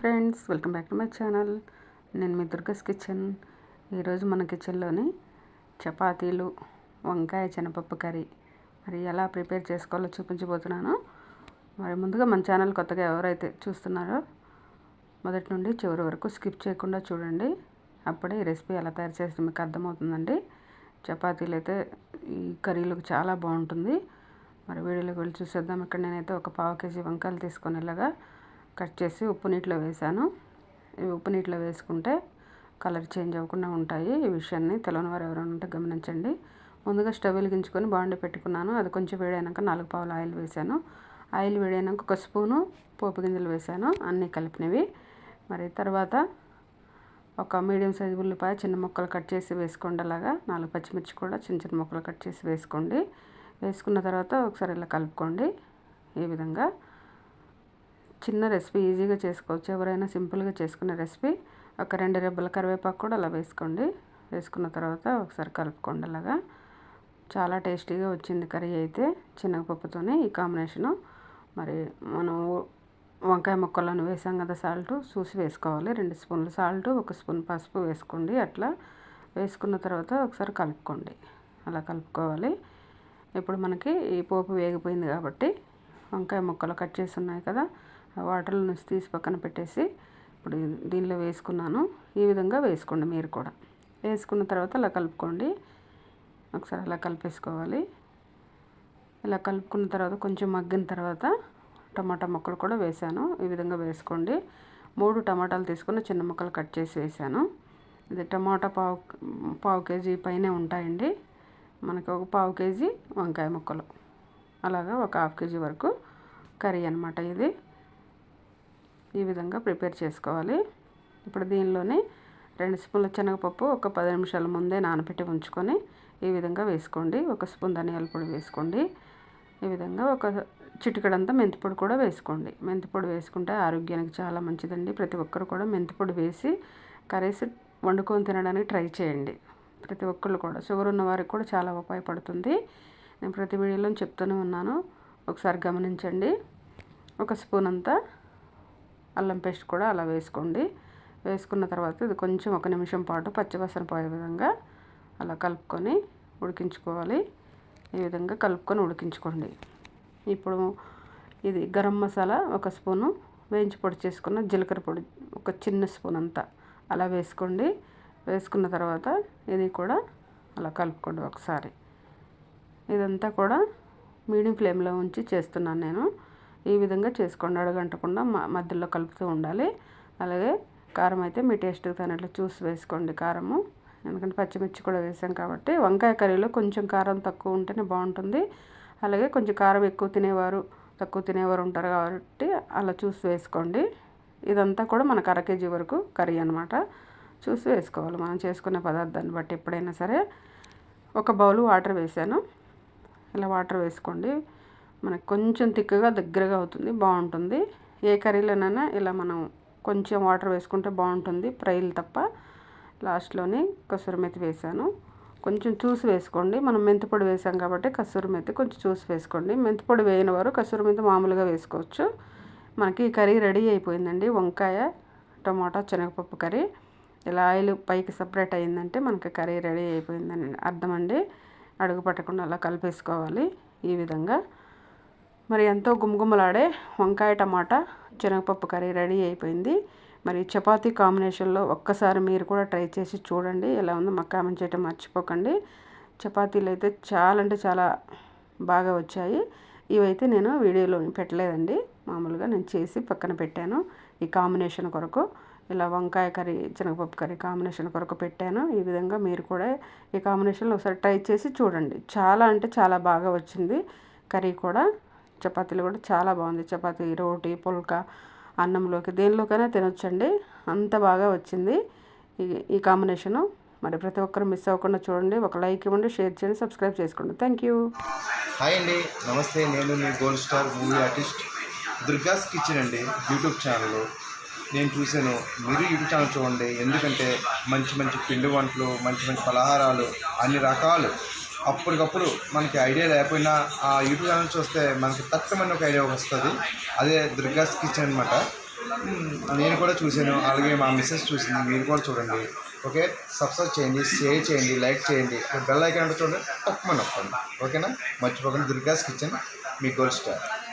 Friends welcome back to my channel. నేను మీ దుర్గస్ kitchen. ఈరోజు మన కిచెన్లోని చపాతీలు వంకాయ శనపప్పు కర్రీ. మరి ఎలా ప్రిపేర్ చేసుకోవాలో చూపించబోతున్నాను. మరి ముందుగా మన ఛానల్ కొత్తగా ఎవరైతే చూస్తున్నారో మొదటి నుండి చివరి వరకు స్కిప్ చేయకుండా చూడండి. అప్పుడే ఈ రెసిపీ ఎలా తయారు చేస్తే మీకు అర్థమవుతుందండి. చపాతీలు అయితే ఈ కర్రీలకు చాలా బాగుంటుంది. మరి వీడియోలోకి వెళ్ళి చూసేద్దాం. ఇక్కడ నేనైతే ఒక పావు కేజీ వంకాయలు తీసుకొని ఇలాగా కట్ చేసి ఉప్పు నీటిలో వేసాను. ఇవి ఉప్పు నీటిలో వేసుకుంటే కలర్ చేంజ్ అవ్వకుండా ఉంటాయి. ఈ విషయాన్ని తెలియని వారు ఎవరైనా ఉంటే గమనించండి. ముందుగా స్టవ్ వెలిగించుకొని బాండి పెట్టుకున్నాను. అది కొంచెం వేడైనాక నాలుగు పావులు ఆయిల్ వేసాను. ఆయిల్ వేడైనాక ఒక స్పూను పోపు గింజలు వేసాను. అన్నీ కలిపినవి. మరి తర్వాత ఒక మీడియం సైజు ఉల్లిపాయ చిన్న ముక్కలు కట్ చేసి వేసుకోండి అలాగా నాలుగు పచ్చిమిర్చి కూడా చిన్న చిన్న ముక్కలు కట్ చేసి వేసుకోండి. వేసుకున్న తర్వాత ఒకసారి ఇలా కలుపుకోండి. ఈ విధంగా చిన్న రెసిపీ ఈజీగా చేసుకోవచ్చు. ఎవరైనా సింపుల్గా చేసుకునే రెసిపీ ఒక రెండు రెబ్బల కరివేపాకు కూడా అలా వేసుకోండి. వేసుకున్న తర్వాత ఒకసారి కలుపుకోండి అలాగా. చాలా టేస్టీగా వచ్చింది కర్రీ అయితే శనగపప్పుతోనే ఈ కాంబినేషను. మరి మనం వంకాయ ముక్కలను వేసాం కదా సాల్ట్ చూసి వేసుకోవాలి. రెండు స్పూన్లు సాల్ట్ ఒక స్పూన్ పసుపు వేసుకోండి అట్లా. వేసుకున్న తర్వాత ఒకసారి కలుపుకోండి. అలా కలుపుకోవాలి. ఇప్పుడు మనకి ఈ పోపు వేగిపోయింది కాబట్టి వంకాయ ముక్కలు కట్ చేసి ఉన్నాయి కదా వాటర్లో నుంచి తీసి పక్కన పెట్టేసి ఇప్పుడు దీనిలో వేసుకున్నాను. ఈ విధంగా వేసుకోండి మీరు కూడా. వేసుకున్న తర్వాత అలా కలుపుకోండి. ఒకసారి అలా కలిపేసుకోవాలి. ఇలా కలుపుకున్న తర్వాత కొంచెం మగ్గిన తర్వాత టమాటా ముక్కలు కూడా వేసాను. ఈ విధంగా వేసుకోండి. మూడు టమాటాలు తీసుకుని చిన్న ముక్కలు కట్ చేసి వేసాను. ఇది టమాటా పావు పావు కేజీ పైనే ఉంటాయండి. మనకి ఒక పావు కేజీ వంకాయ ముక్కలు. అలాగా ఒక హాఫ్ కేజీ వరకు కర్రీ అనమాట ఇది. ఈ విధంగా ప్రిపేర్ చేసుకోవాలి. ఇప్పుడు దీనిలోనే రెండు స్పూన్ల శనగపప్పు ఒక పది నిమిషాల ముందే నానబెట్టి ఉంచుకొని ఈ విధంగా వేసుకోండి. ఒక స్పూన్ ధనియాల పొడి వేసుకోండి. ఈ విధంగా ఒక చిటికడంతా మెంతిపొడి కూడా వేసుకోండి. మెంతిపొడి వేసుకుంటే ఆరోగ్యానికి చాలా మంచిదండి. ప్రతి ఒక్కరు కూడా మెంతిపొడి వేసి కర్రీస్ వండుకొని తినడానికి ట్రై చేయండి. ప్రతి ఒక్కరు కూడా. షుగర్ ఉన్న వారికి కూడా చాలా ఉపయోగపడుతుంది. నేను ప్రతి వీడియోలో చెప్తూనే ఉన్నాను. ఒకసారి గమనించండి. ఒక స్పూన్ అంతా అల్లం పేస్ట్ కూడా అలా వేసుకోండి. వేసుకున్న తర్వాత ఇది కొంచెం ఒక నిమిషం పాటు పచ్చివాసన పోయే విధంగా అలా కలుపుకొని ఉడికించుకోవాలి. ఈ విధంగా కలుపుకొని ఉడికించుకోండి. ఇప్పుడు ఇది గరం మసాలా ఒక స్పూను వేయించి పొడి చేసుకున్న జీలకర్ర పొడి ఒక చిన్న స్పూన్ అంతా అలా వేసుకోండి. వేసుకున్న తర్వాత ఇది కూడా అలా కలుపుకోండి ఒకసారి. ఇదంతా కూడా మీడియం ఫ్లేమ్లో ఉంచి చేస్తున్నాను నేను. ఈ విధంగా చేసుకోండి. అడగంటకుండా మధ్యలో కలుపుతూ ఉండాలి. అలాగే కారం అయితే మీ టేస్ట్కి తగినట్లు చూసి వేసుకోండి కారము. ఎందుకంటే పచ్చిమిర్చి కూడా వేసాం కాబట్టి వంకాయ కర్రీలో కొంచెం కారం తక్కువ ఉంటేనే బాగుంటుంది. అలాగే కొంచెం కారం ఎక్కువ తినేవారు తక్కువ తినేవారు ఉంటారు కాబట్టి అలా చూసి వేసుకోండి. ఇదంతా కూడా మనకు అర కేజీ వరకు కర్రీ అనమాట చూసి వేసుకోవాలి. మనం చేసుకునే పదార్థాన్ని బట్టి ఎప్పుడైనా సరే. ఒక బౌల్ వాటర్ వేసాను. ఇలా వాటర్ వేసుకోండి. మనకు కొంచెం తిక్కగా దగ్గరగా అవుతుంది బాగుంటుంది. ఏ కర్రీలోనైనా ఇలా మనం కొంచెం వాటర్ వేసుకుంటే బాగుంటుంది. ఫ్రైలు తప్ప లాస్ట్లోని కసూరి మెతి వేసాను. కొంచెం చూసి వేసుకోండి. మనం మెంతిపొడి వేసాం కాబట్టి కసూరి మెతి కొంచెం చూసి వేసుకోండి. మెంతిపొడి వేయని వారు కసూరి మెతి మామూలుగా వేసుకోవచ్చు. మనకి ఈ కర్రీ రెడీ అయిపోయిందండి. వంకాయ టమాటా శనగపప్పు కర్రీ. ఇలా ఆయిల్ పైకి సపరేట్ అయిందంటే మనకి కర్రీ రెడీ అయిపోయిందని అర్థం అండి అడుగు పట్టకుండా అలా కలిపేసుకోవాలి ఈ విధంగా. మరి ఎంతో గుమగుమలాడే వంకాయ టమాటా శనగపప్పు కర్రీ రెడీ అయిపోయింది. మరి చపాతీ కాంబినేషన్లో ఒక్కసారి మీరు కూడా ట్రై చేసి చూడండి. ఎలా ఉందో మాకు కామెంట్ చేయటం మర్చిపోకండి. చపాతీలు అయితే చాలా అంటే చాలా బాగా వచ్చాయి. ఇవైతే నేను వీడియోలో పెట్టలేదండి. మామూలుగా నేను చేసి పక్కన పెట్టాను ఈ కాంబినేషన్ కొరకు. ఇలా వంకాయ కర్రీ శనగపప్పు కర్రీ కాంబినేషన్ కొరకు పెట్టాను. ఈ విధంగా మీరు కూడా ఈ కాంబినేషన్లో ఒకసారి ట్రై చేసి చూడండి. చాలా అంటే చాలా బాగా వచ్చింది కర్రీ కూడా. చపాతీలు కూడా చాలా బాగుంది. చపాతీ రోటీ పుల్కా అన్నంలోకి దేనిలోకైనా తినొచ్చండి. అంత బాగా వచ్చింది. ఈ ఈ కాంబినేషను మరి ప్రతి ఒక్కరు మిస్ అవ్వకుండా చూడండి. ఒక లైక్ ఇవ్వండి షేర్ చేయండి సబ్స్క్రైబ్ చేసుకోండి. Thank you. హాయ్ అండి. నమస్తే. నేను మీ gold star movie artist Durga's kitchen అండి యూట్యూబ్ ఛానల్. నేను చూశాను. మీరు యూట్యూబ్ ఛానల్ చూడండి. ఎందుకంటే మంచి మంచి పిండి వంటలు మంచి మంచి పలహారాలు అన్ని రకాలు అప్పటికప్పుడు మనకి ఐడియా లేకపోయినా ఆ యూట్యూబ్ ఛానల్ చూస్తే మనకి తక్కువ ఒక ఐడియా వస్తుంది. అదే దుర్గాస్ కిచెన్ అనమాట నేను కూడా చూశాను. అలాగే మా మిస్సెస్ చూసింది. మీరు కూడా చూడండి. ఓకే? సబ్స్క్రైబ్ చేయండి షేర్ చేయండి లైక్ చేయండి. బెల్ ఐకాన్ అంటే చూడండి. తక్కువ నొప్పండి ఓకేనా? మర్చిపోకండి. దుర్గాస్ కిచెన్ మీ గోల్డ్ స్టార్.